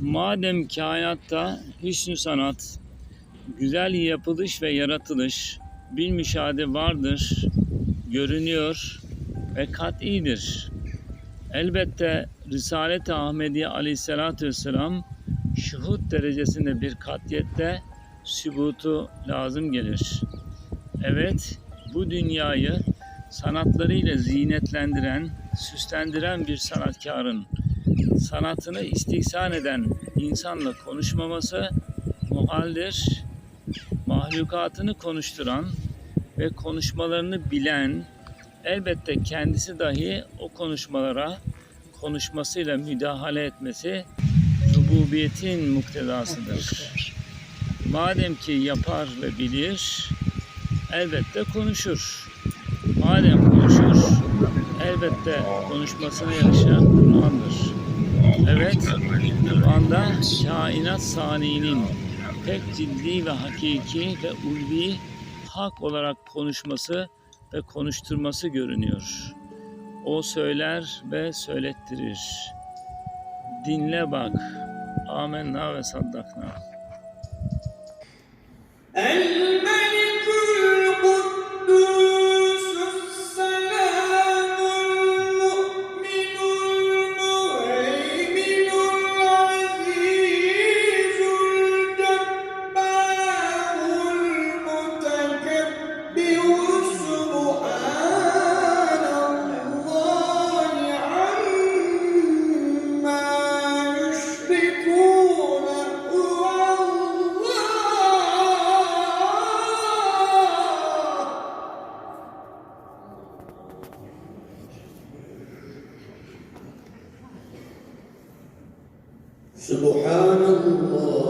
Madem kainatta hüsnü sanat, güzel yapılış ve yaratılış bir müşahede vardır, görünüyor ve kat'idir. Elbette Risalet-i Ahmediye aleyhissalatü vesselam şuhut derecesinde bir katiyette sübutu lazım gelir. Evet, bu dünyayı sanatlarıyla zinetlendiren, süslendiren bir sanatkarın sanatını istihsan eden insanla konuşmaması muhaldir. Mahlukatını konuşturan ve konuşmalarını bilen elbette kendisi dahi o konuşmalara konuşmasıyla müdahale etmesi rububiyetin muktedasıdır. Madem ki yapar ve bilir, elbette konuşur. Madem konuşur, ayette konuşmasına yarışan Kur'an'dır. Evet, Kur'an'da kainat saniyinin pek ciddi ve hakiki ve ulvi hak olarak konuşması ve konuşturması görünüyor. O söyler ve söylettirir. Dinle bak. Amenna ve saddakna. Ey سبحان الله.